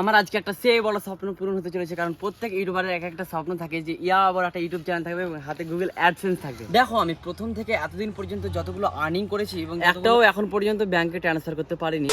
আমার আজকে একটা সে বড় স্বপ্ন পূরণ হতে চলেছে কারণ প্রত্যেক ইউটিউবারের এক একটা স্বপ্ন থাকে যে ইয়া আবার একটা ইউটিউব চ্যানেল থাকবে এবং হাতে গুগল অ্যাডসেন্স থাকবে। দেখো আমি প্রথম থেকে এতদিন পর্যন্ত যতগুলো আর্নিং করেছি এবং একটাও এখন পর্যন্ত ব্যাংকে ট্রান্সফার করতে পারিনি।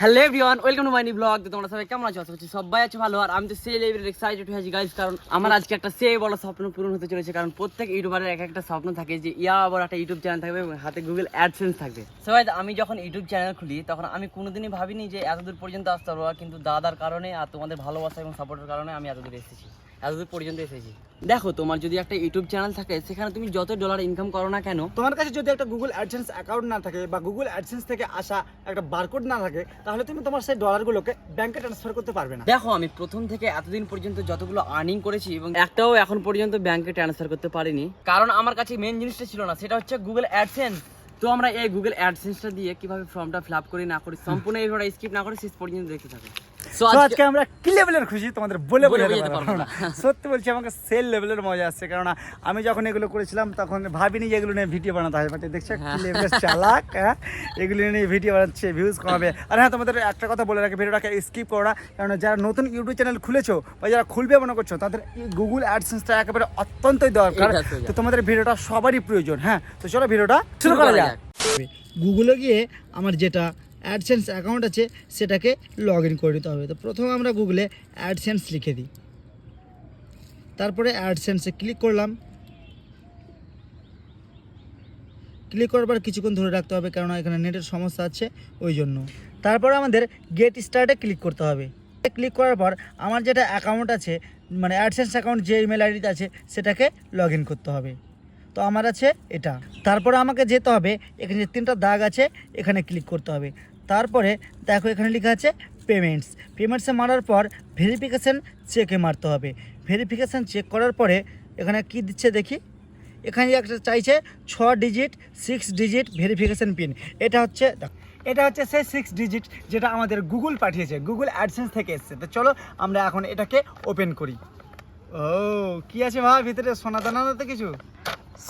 Hello everyone welcome to my new blog তো তোমরা সবাই কেমন আছো? আশা করছি সবাই আছো ভালো। আর আমি তো সে লেভেলের এক্সাইটেড হয়েছি গাইজ কারণ আমার আজকে একটা সে বড় স্বপ্ন পূরণ হতে চলেছে কারণ প্রত্যেক ইউটিউবারের এক একটা স্বপ্ন থাকে যে ইয়া আবার একটা ইউটিউব চ্যানেল থাকবে এবং হাতে গুগল অ্যাডসেন্স থাকবে। সবাই আমি যখন ইউটিউব চ্যানেল খুলি তখন আমি কোনোদিনই ভাবিনি যে এতদূর পর্যন্ত আসতে পারব কিন্তু দাদার কারণে আর তোমাদের ভালোবাসা এবং সাপোর্টের কারণে আমি এতদূর এসেছি এতদূর পর্যন্ত এসেছি। দেখো তোমার যদি একটা ইউটিউব চ্যানেল থাকে সেখানে তুমি যত ডলার ইনকাম করো না কেন তোমার কাছে যদি একটা গুগল অ্যাডসেন্স অ্যাকাউন্ট না থাকে বা গুগল অ্যাডসেন্স থেকে আসা একটা বারকোড না থাকে তাহলে তুমি তোমার সেই ডলারগুলোকে ব্যাংকে ট্রান্সফার করতে পারবে না। দেখো আমি প্রথম থেকে এতদিন পর্যন্ত যতগুলো আর্নিং করেছি এবং একটাও এখন পর্যন্ত ব্যাংকে ট্রান্সফার করতে পারিনি। কারণ আমার কাছে মেন জিনিসটা ছিল না সেটা হচ্ছে গুগল অ্যাডসেন্স তো আমরা এই গুগল অ্যাডসেন্সটা দিয়ে কীভাবে ফর্মটা ফিল আপ করি না করি সম্পূর্ণ এই ভিডিওটা স্কিপ না করে শেষ পর্যন্ত দেখতে থাকো। সো আজকে আমরা কি লেভেলের খুশি? তোমাদের বলে বলে না। সত্যি বলছি আমাকে সেল লেভেলের মজা আসছে। কারণ আমি যখন এগুলো করেছিলাম তখন ভাবিনি যে এগুলো নিয়ে ভিডিও বানাতে হয়। বাট দেখছ কি হ্যাঁ। লেভেলের চালাক হ্যাঁ? এগুলো নিয়ে ভিডিও বানাচ্ছে ভিউজ কমাবে। আর হ্যাঁ তোমাদের একটা কথা বলে রাখি ভিডিওটাকে স্কিপ করো না। কারণ যারা নতুন ইউটিউব চ্যানেল খুলেছো বা যারা খুলবে মনে করছ তাদের গুগল অ্যাডসেন্সটা একেবারে অত্যন্তই দরকার। তো তো তোমাদের ভিডিওটা সবারই প্রয়োজন হ্যাঁ? তো চলো ভিডিওটা শুরু করা যাক। গুগলে গিয়ে আমার যেটা অ্যাডসেন্স অ্যাকাউন্ট আছে, সেটাকে লগ ইন করে নিতে হবে। তো প্রথমে আমরা গুগলে অ্যাডসেন্স লিখে দিই। তারপরে অ্যাডসেন্সে ক্লিক করলাম। ক্লিক করার পর কিছুক্ষণ ধরে রাখতে হবে কারণ এখানে নেটের সমস্যা আছে, ওই জন্য। তারপরে আমাদের গেট স্টার্টে ক্লিক করতে হবে। ক্লিক করার পর আমার যেটা অ্যাকাউন্ট আছে মানে অ্যাডসেন্স অ্যাকাউন্ট যে ইমেল আইডিতে আছে, সেটাকে লগ করতে হবে। তো আমার আছে এটা। তারপরে আমাকে যেতে হবে, এখানে যে তিনটা দাগ আছে, এখানে ক্লিক করতে হবে। তারপরে দেখো এখানে লেখা আছে পেমেন্টস পেমেন্টসে মারার পর ভেরিফিকেশান চেকে মারতে হবে। ভেরিফিকেশান চেক করার পরে এখানে কি দিচ্ছে দেখি? এখানে একটা চাইছে ছ digit six digit verification PIN এটা হচ্ছে এটা হচ্ছে সেই সিক্স ডিজিট যেটা আমাদের গুগল পাঠিয়েছে। গুগল অ্যাডসেন্স থেকে এসেছে। তো চলো আমরা এখন এটাকে ওপেন করি। ও, কি আছে ভাই ভিতরে? সোনা দানা তো কিছু?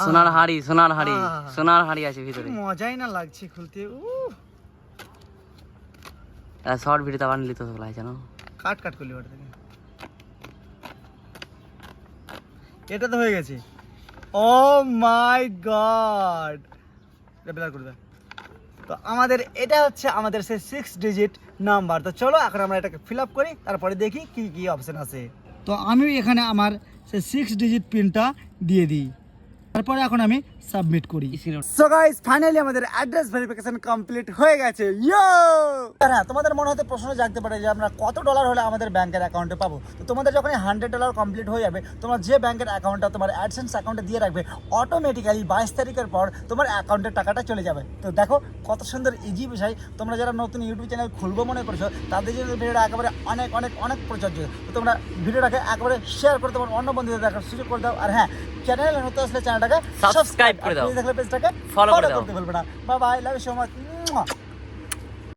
সোনার হাড়ি সোনার হাড়ি সোনার হাড়ি আছে ভিতরে। মজাই না লাগছে খুলতে শর্ট ভিডিওতে আবার নিতে তো ভালো জানো? কাট কাট করলি ওটা থেকে। এটা তো হয়ে গেছে। ও মাই গড ব্লার করে দে। তো আমাদের এটা হচ্ছে আমাদের সেই সিক্স ডিজিট নাম্বার তো চলো এখন আমরা এটাকে ফিল আপ করি তারপরে দেখি কি কি অপশন আছে। তো আমি এখানে আমার সেই সিক্স ডিজিট পিনটা দিয়ে দিই। তারপরে এখন আমি সাবমিট করি। সো গাইস ফাইনালি আমাদের অ্যাড্রেস ভেরিফিকেশন কমপ্লিট হয়ে গেছে। ইয়ো হ্যাঁ তোমাদের মনে হতে প্রশ্ন জাগতে পারে যে আমরা কত ডলার হলে আমাদের ব্যাংকের অ্যাকাউন্টে পাবো? তো তোমাদের যখন হান্ড্রেড ডলার কমপ্লিট হয়ে যাবে তোমার যে ব্যাংকের অ্যাকাউন্টটা তোমার অ্যাডসেন্স অ্যাকাউন্টে দিয়ে রাখবে অটোমেটিক্যালি বাইশ তারিখের পর তোমার অ্যাকাউন্টের টাকাটা চলে যাবে। তো দেখো কত সুন্দর ইজি বিষয়। তোমরা যারা নতুন ইউটিউব চ্যানেল খুলবো মনে করছ তাদের জন্য ভিডিওটা একেবারে অনেক অনেক অনেক প্রযোজ্য। তো তোমরা ভিডিওটাকে একেবারে শেয়ার করে তোমার অন্য বন্ধুদের দেখার সুযোগ করে দাও। আর হ্যাঁ চ্যানেলে নতুন আসলে চ্যানেলটাকে সাবস্ক্রাইব করে দাও। দেখলে পেজটাকে ফলো করে দাও। Bye bye love you so much